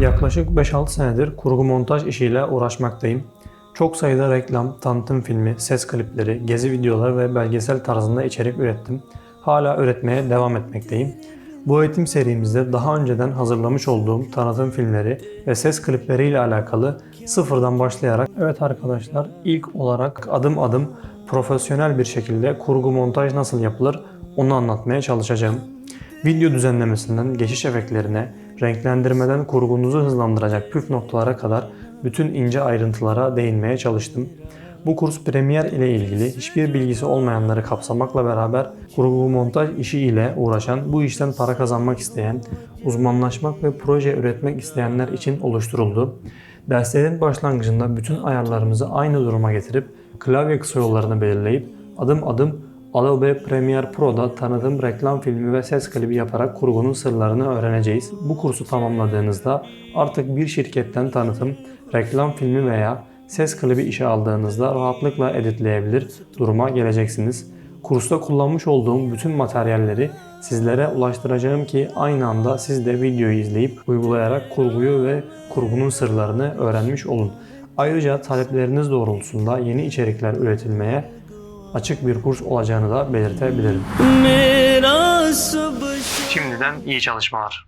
Yaklaşık 5-6 senedir kurgu montaj işiyle uğraşmaktayım. Çok sayıda reklam, tanıtım filmi, ses klipleri, gezi videoları ve belgesel tarzında içerik ürettim. Hala üretmeye devam etmekteyim. Bu eğitim serimizde daha önceden hazırlamış olduğum tanıtım filmleri ve ses klipleriyle alakalı sıfırdan başlayarak Evet arkadaşlar ilk olarak adım adım profesyonel bir şekilde kurgu montaj nasıl yapılır onu anlatmaya çalışacağım. Video düzenlemesinden geçiş efektlerine, renklendirmeden kurgunuzu hızlandıracak püf noktalara kadar bütün ince ayrıntılara değinmeye çalıştım. Bu kurs Premiere ile ilgili hiçbir bilgisi olmayanları kapsamakla beraber kurgu montaj işi ile uğraşan, bu işten para kazanmak isteyen, uzmanlaşmak ve proje üretmek isteyenler için oluşturuldu. Derslerin başlangıcında bütün ayarlarımızı aynı duruma getirip klavye kısa yollarını belirleyip adım adım Adobe Premiere Pro'da tanıtım reklam filmi ve ses klibi yaparak kurgunun sırlarını öğreneceğiz. Bu kursu tamamladığınızda artık bir şirketten tanıtım, reklam filmi veya ses klibi işe aldığınızda rahatlıkla editleyebilir duruma geleceksiniz. Kursta kullanmış olduğum bütün materyalleri sizlere ulaştıracağım ki aynı anda siz de videoyu izleyip uygulayarak kurguyu ve kurgunun sırlarını öğrenmiş olun. Ayrıca talepleriniz doğrultusunda yeni içerikler üretilmeye açık bir kurs olacağını da belirtebilirim. Şimdiden iyi çalışmalar.